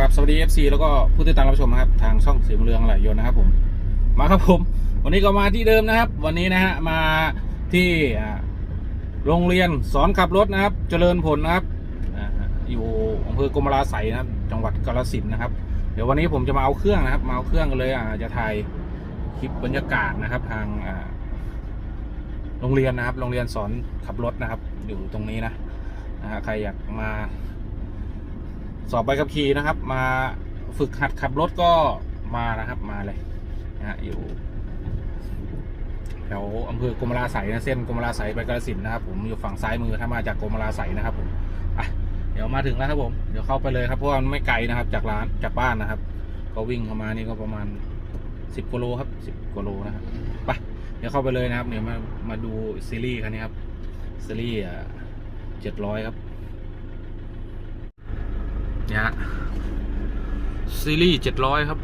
ครับสวัสดี FC แล้วก็ผู้ติดตามรับชมนะครับ ทางช่องสีเรืองไหลยนนะครับผมมาครับผม วันนี้ก็มาที่เดิมนะครับ วันนี้นะฮะมาที่โรงเรียนสอนขับรถนะครับ เจริญผลนะครับอยู่อำเภอกรมราไสนะครับ จังหวัดกาฬสินนะครับ เดี๋ยววันนี้ผมจะมาเอาเครื่องนะครับ มาเอาเครื่องกันเลยอ่าจะถ่ายคลิปบรรยากาศนะครับ ทางโรงเรียนนะครับ โรงเรียนสอนขับรถนะครับ อยู่ตรงนี้นะนะฮะใครอยากมา สอบใบขับขี่นะครับ มาฝึกหัดขับรถก็มานะครับมาเลยนะอยู่แถวอำเภอกรมราไสยนะเส้นกรมราไสยไปกาฬสินนะครับ ผมอยู่ฝั่งซ้ายมือถ้ามาจากกรมราไสยนะครับผมอะเดี๋ยวมาถึงแล้วครับผมเดี๋ยวเข้าไปเลยครับเพราะว่ามันไม่ไกลนะครับ จากร้านจากบ้านนะครับ ก็วิ่งเข้ามานี่ก็ประมาณสิบกิโลครับสิบกิโลนะครับไปเดี๋ยวเข้าไปเลยนะครับเดี๋ยวมามาดูซีรีส์คันนี้ครับซีรีส์เจ็ดร้อยครับ เนี่ยซีรีส์เจ็ดร้อยครับ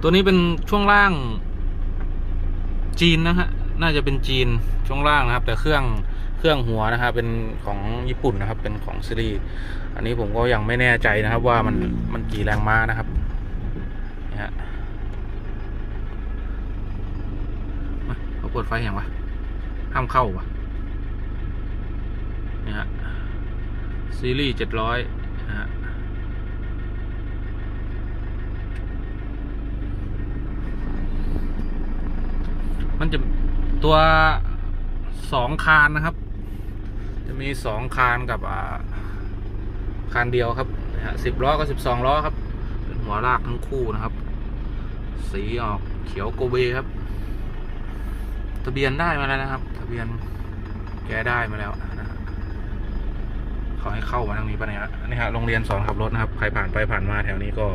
ตัวนี้เป็นช่วงล่าง จีนนะฮะ น่าจะเป็นจีนช่วงล่างนะครับ แต่เครื่องเครื่องหัวนะครับเป็นของญี่ปุ่นนะครับ เป็นของซีรีส์อันนี้ผมก็ยังไม่แน่ใจนะครับ ว่ามันมันกี่แรงม้านะครับเนี่ยฮะมาเขาเปิดไฟอย่างวะห้ามเข้าวะเนี่ยฮะ ซีรีส์เจ็ดร้อยนะฮะมันจะตัวสองคานนะครับ จะมีสองคานกับอ่าคานเดียวครับสิบล้อกับสิบสองล้อครับ เป็นหัวลากทั้งคู่นะครับ สีออกเขียวโกเบครับ ทะเบียนได้มาแล้วนะครับ ทะเบียนแกได้มาแล้วนะ เขาให้เข้ามาทางนี้ปะเนี่ยนี่ฮะโรงเรียนสอนขับรถนะครับ ใครผ่านไปผ่านมาแถวนี้ก็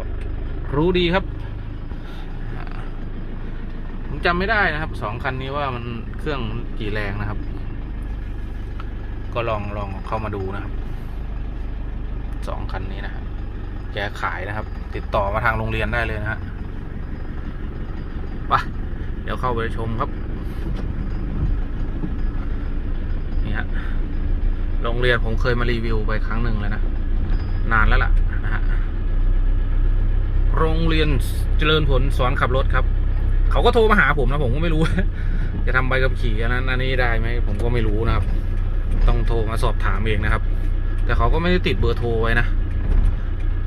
รู้ดีครับ ผมจำไม่ได้นะครับสองคันนี้ว่ามันเครื่องกี่แรงนะครับ ก็ลองลองเข้ามาดูนะครับสองคันนี้นะครับแกขายนะครับ ติดต่อมาทางโรงเรียนได้เลยนะฮะไปเดี๋ยวเข้าไปชมครับ นี่ฮะ โรงเรียนผมเคยมารีวิวไปครั้งหนึ่งแล้วนะ นานแล้วล่ะนะฮะโรงเรียนเจริญผลสอนขับรถครับ เขาก็โทรมาหาผมนะผมก็ไม่รู้ จะทำใบขับขี่อันนั้นอันนี้ได้ไหมผมก็ไม่รู้นะครับ ต้องโทรมาสอบถามเองนะครับ แต่เขาก็ไม่ได้ติดเบอร์โทรไว้นะ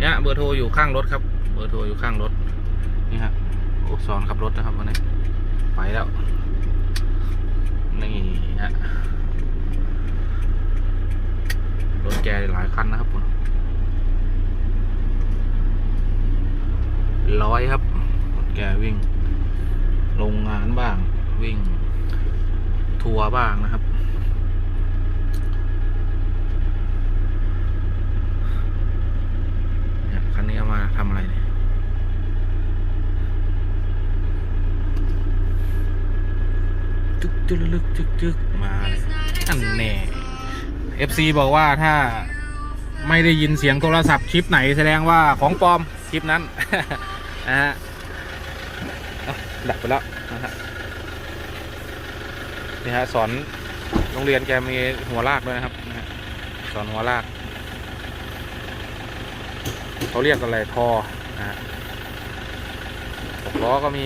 เนี่ยเบอร์โทรอยู่ข้างรถครับ เบอร์โทรอยู่ข้างรถนี่ฮะสอนขับรถนะครับวันนี้ไปแล้วนี่ฮะ รถแกหลายคันนะครับผมร้อยครับรถแกวิ่งโรงงานบ้าง วิ่ง ทัวร์บ้างนะครับ คันนี้เอามาทำอะไรเนี่ยจึกจึกลึกจึกจึกมาเลยอันแน่ FC บอกว่าถ้าไม่ได้ยินเสียงโทรศัพท์คลิปไหนแสดงว่าของปลอมคลิปนั้นนะฮะดับไปแล้วนะฮะนี่ฮะสอนโรงเรียนแกมีหัวลากด้วยนะครับสอนหัวลากเขาเรียกอะไรทอนะฮะหกล้อก็มี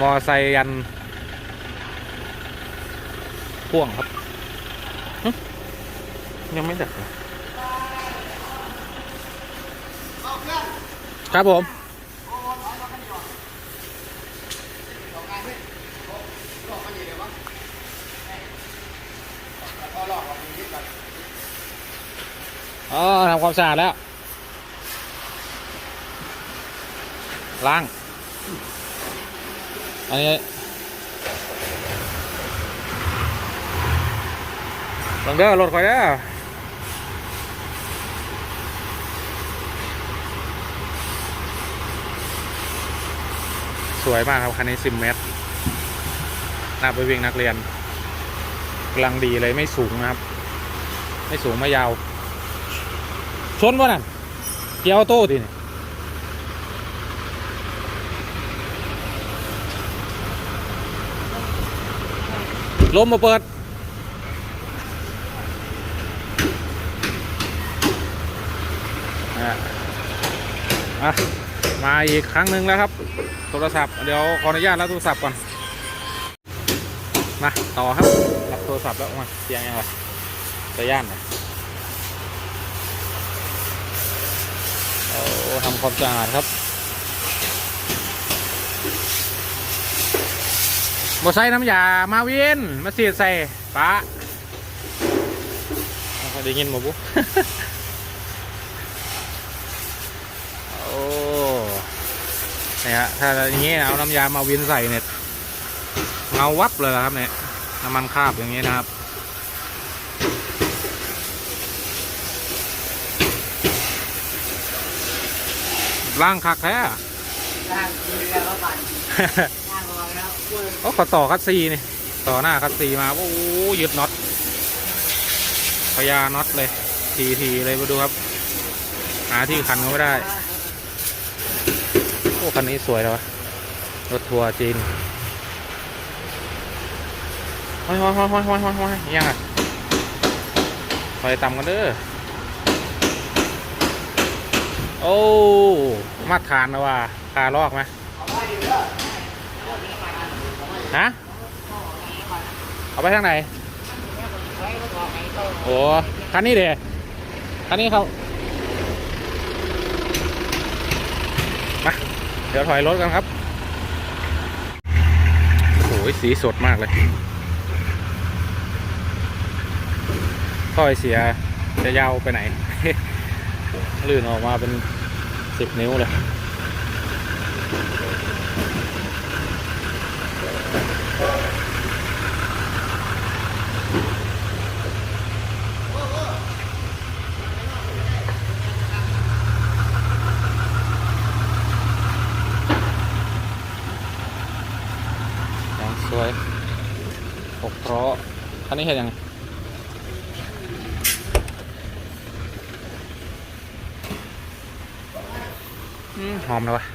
มอไซค์ยันพ่วงครับ ยังไม่ดับครับผมอ๋อทำความสะอาดแล้ว ล้าง อันนี้ลงเด้อรถคอยเด้อ สวยมากครับคันนี้ซิมเมตรน่าไปวิ่งนักเรียนกำลังดีเลยไม่สูงนะครับ ไม่สูงไม่ยาว ชนวะนั่นเกียร์ออโต้ดิเนี่ยลมมาเปิดนอะ มาอีกครั้งหนึ่งแล้วครับ โทรศัพท์เดี๋ยวขออนุญาตรับโทรศัพท์ก่อนมาต่อครับรับโทรศัพท์แล้วมาเสียงยังไงจะย่านหน่อยโอ้ทำความสะอาดครับบใส่น้ำยามาเวียนมาเสียดใส่ป้าเอาได้ยินหมบุโเนี่ยฮะถ้าอย่างนี้เอาน้ำยามาเวียนใส่เนี่ยเงาวับเลยนะครับเนี่ยน้ำมันคราบอย่างนี้นะครับล่างคักแท้ย่างกินแล้วก็ปั่นย่างรอแล้วกล้วยโอ้ขอต่อคัดซีนี่ต่อหน้าคัดซีมาโอ้โหยึดน็อตพยาน็อตเลยทีทีเลยมาดูครับ หาที่คันก็ไม่ได้โอ้คันนี้สวยเลยวะรถทัวร์จีนห้อยห้อยห้อยห้อยห้อยห้อยห้อยยังอะถอยต่ำกันเด้อโอ้มาตรฐานนะว่าคาลอกไหมฮะเอาไปทางไหนโอ้คันนี้เด้คันนี้เขา เดี๋ยวถอยรถกันครับโอ้โหสีสดมากเลยถ้อยเสียจะยาวไปไหน ลื่นออกมาเป็นสิบนิ้วเลยางสวยหกเพราะ คันนี้เห็นยังไงหอมเลยวะ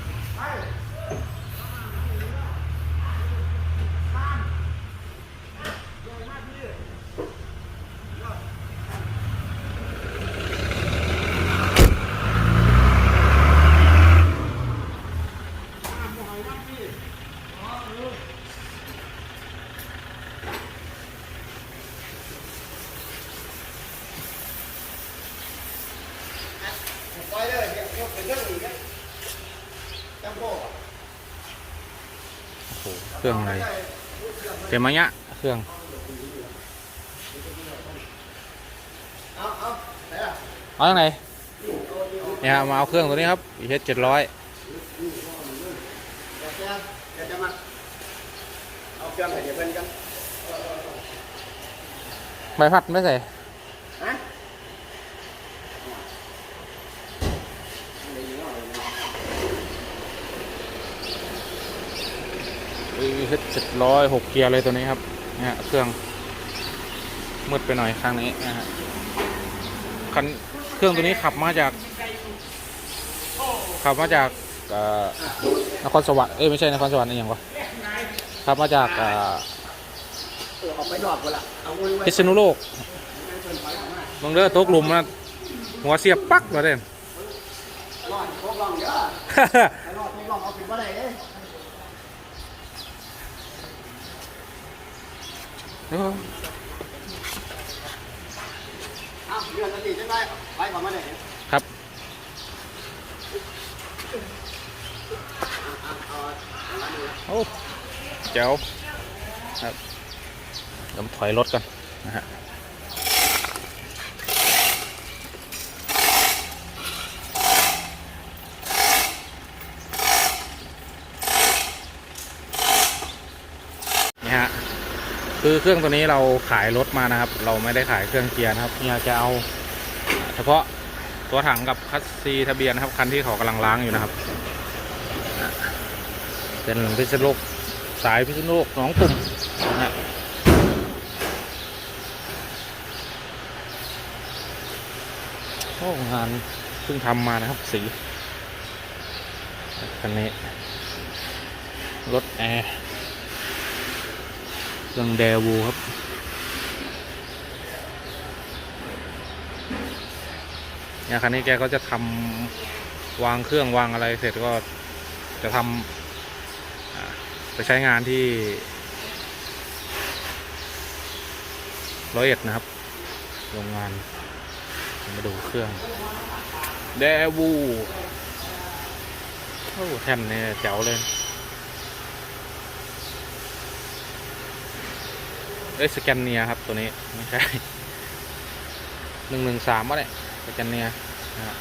รื่องอะไรเต็มมะยะเครื่องเอาทางไหนเนี่ยมาเอาเครื่องตัวนี้ครับ EH เจ็ดร้อยเจะเดี๋ยวจะมาเอาเครื่อยใบพัดไม่ใส่ เจ็ดร้อยหกเกียร์เลยตัวนี้ครับเนี่ยเครื่องมืดไปหน่อยข้างนี้นะฮะคันเครื่องตัวนี้ขับมาจาก ขับมาจากนครสวรรค์เอ้ยไม่ใช่นครสวรรค์นี่ยังวะขับมาจากอ่าพิษณุโลกมึงเด้อตกหลุมนะหัวเสียบปักมาเด่นรอดพ ไหนครับโอ้เจ๋วครับเดี๋ยวถอยรถก่อนนะฮะนี่ฮะ คือเครื่องตัวนี้เราขายรถมานะครับ เราไม่ได้ขายเครื่องเกียร์นะครับเนี่ยจะเอาเฉพาะตัวถังกับคัสซีทะเบียนนะครับคันที่เขากำลังล้างอยู่นะครับเป็นพิษณุโลกสายพิษณุโลกหนองตุ่มนะฮะโอ้งานเพิ่งทำมานะครับสีคันนี้รถแอร์ เครื่องเดวูครับเนี่ยคันนี้แกก็จะทวางเครื่องวางอะไรเสร็จก็จะทำอ่าไปใช้งานที่ร้อยเอ็ดนะครับ โรงงาน มาดูเครื่องเดวูโอ้แท่นเนี่ยแจ๋วเลย เอ้ยสแกนเนียครับตัวนี้ไม่ใช่หนึ่งหนึ่งสามวะเนี่ยสแกนเนียนะฮะ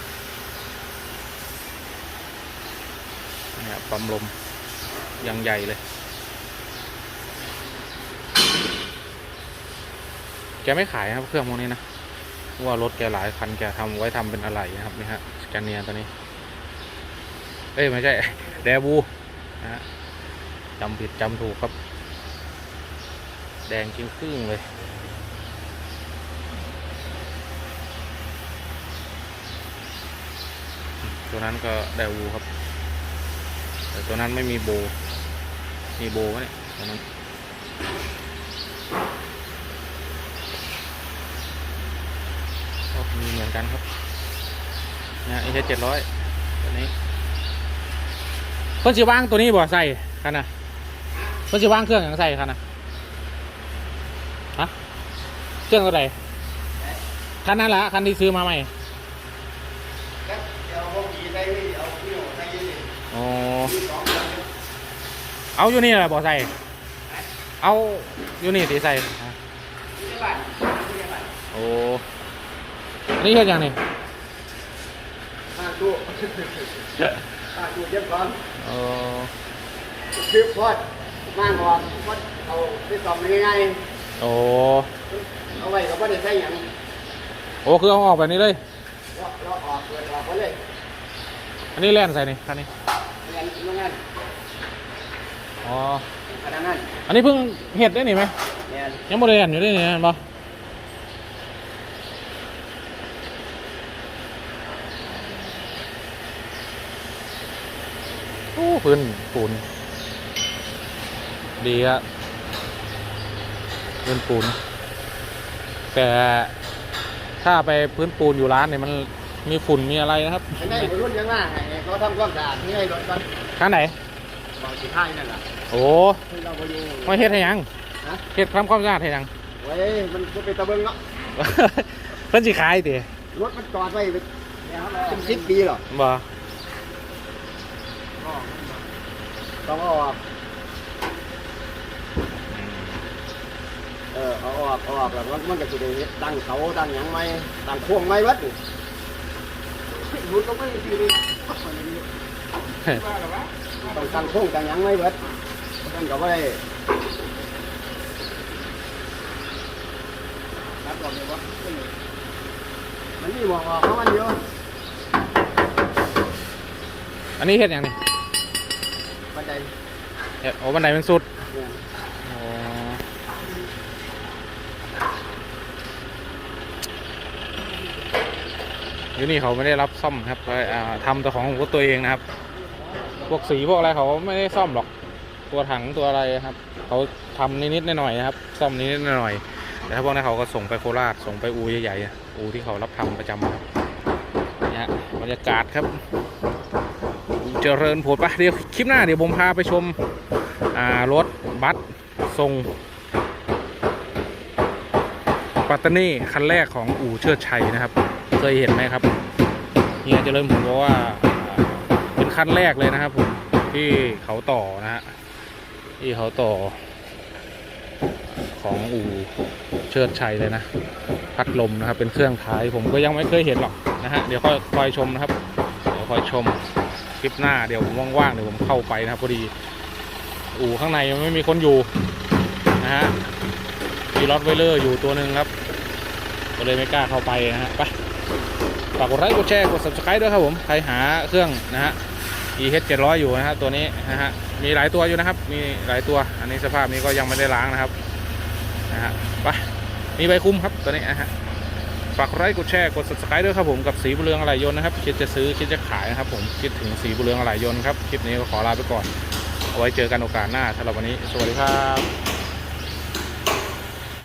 เนี่ยปั๊มลมยังใหญ่เลย แกไม่ขายครับเครื่องพวกนี้นะว่ารถแกหลายคันแกทำไว้ทำเป็นอะไรนะครับนี่ฮะสแกนเนียตัวนี้ เอ้ยไม่ใช่ แดบูนะฮะจำผิดจำถูกครับ แดงจริงครึ่งเลยตัวนั้นก็ไดวูครับ แต่ตัวนั้นไม่มีโบ มีโบไหมเนี่ยตัวนั้นก็มีเหมือนกันครับเนี่ยอ้เจ็ดร้อยตัวนี้เพิ่นสิว่างตัวนี้บ่ใส่คันนะเพิ่นสิว่างเครื่องอย่างใส่คันนะฮะ เครื่องตัวใดคันนั้นละคันที่ซื้อมาใหม่แล้วเดี๋ยวเอาขี่ใส่เอาพี่โน่ใส่ยี่สิบอ๋อมีสองคนเอาอยู่นี่แหละบ่ใส่เอาอยู่นี่ตีใส่ที่บ้านที่บ้านโอ้อันนี่เฮ็ดยังนี่ห้าตู้ห้าตู้เย็บก่อนเออคือพอดมางออกพอดเอาไปสอบง่ายโอ้ๆ เอาไว้ก็ไม่ได้ใส่หยังโอ้คือเอาออกแบบนี้เลย เราเราออกเปิดออกไปเลยอันนี้แล่นใส่นี่คันนี้ เรียนโรงงานอ๋อ พนักงานอันนี้เพิ่งเห็ดได้นี่ไหม เรียนยังบ่ได้เห็นอยู่ได้นี่เห็นปะโอ้พื้นปูน ดีอะพื้นปูน แต่ถ้าไปพื้นปูนอยู่ร้านเนี่ยมันมีฝุ่นมีอะไรนะครับไอ้นี่นรุ่นยังไงเขาทำความสะอาดที่ให้รถกันข้างไหนบอกสิท้ายนั่นแหละโอ้ให้เราไปดูไม่เฮ็ดให้หยังฮะเฮ็ดทำความสะอาดให้หยังไว้มันจะเป็นตะเบิงเนาะเพิ่นสิขายติรถมันจอดไว้เป็นเป็นสิบปีหรอบ่ต้องเอาออก เออเอาออกเอาออกแล้วมันมันก็จะได้เฮ็ดตั้งเขาตั้งหยังไหมตั้งพวงไหมวัดนี่รุ่นก็ไม่ได้ทีเลยต้องตั้งพวงตั้งหยังไหมวัดตั้งก็ไม่ได้รับก่อนเลยวะมันนี่มองออกเพราะมันเดียวอันนี้เฮ็ดหยังนี่บันได เฮ็ดโอ้บันไดมันสุด เนี่ย อยู่นี่เขาไม่ได้รับซ่อมครับเอ่าทำแต่ของของตัวเองนะครับ พวกสีพวกอะไรเขาไม่ได้ซ่อมหรอก ตัวถังตัวอะไรครับ เขาทำนิดๆหน่อยๆนะครับ ซ่อมนิดๆหน่อยๆแต่ถ้าพวกนั้นเขาก็ส่งไปโคราช ส่งไปอูใหญ่ๆ อูที่เขารับทำประจำครับนี่ฮะบรรยากาศครับ เจริญผลปะเดี๋ยวคลิปหน้าเดี๋ยวผมพาไปชมอ่ารถบัสทรงปัตตานีคันแรกของอู่เชิดชัยนะครับ เคยเห็นไหมครับเฮียเริญผมบอกว่าเป็นคันแรกเลยนะครับผมที่เขาต่อนะฮะที่เขาต่อ ของอู่เชิดชัยเลยนะ พัดลมนะครับ เป็นเครื่องท้ายผมก็ยังไม่เคยเห็นหรอกนะฮะเดี๋ยวค่อยคอยชมนะครับเดี๋ยวคอยชมคลิปหน้าเดี๋ยวผมว่างๆเดี๋ยวผมเข้าไปนะครับพอดีอู่ข้างในยังไม่มีคนอยู่นะฮะมีรถไวเลอร์อยู่ตัวหนึ่งครับ ก็เลยไม่กล้าเข้าไปนะฮะไป ฝากกดไลค์กดแชร์กด subscribe ด้วยครับผม ใครหาเครื่องนะฮะ EH 700 อยู่นะฮะตัวนี้นะฮะ มีหลายตัวอยู่นะครับ มีหลายตัว อันนี้สภาพนี้ก็ยังไม่ได้ล้างนะครับ นะฮะ ไป มีใบคุ้มครับตัวนี้นะฮะ ฝากไลค์กดแชร์กด subscribe ด้วยครับผม กับสีบุเรืองอะไหล่ยนต์นะครับ คิดจะซื้อคิดจะขายนะครับผม คิดถึงสีบุเรืองอะไหล่ยนต์ครับ คลิปนี้ก็ขอลาไปก่อน เอาไว้เจอกันโอกาสหน้าสำหรับวันนี้ สวัสดีครับ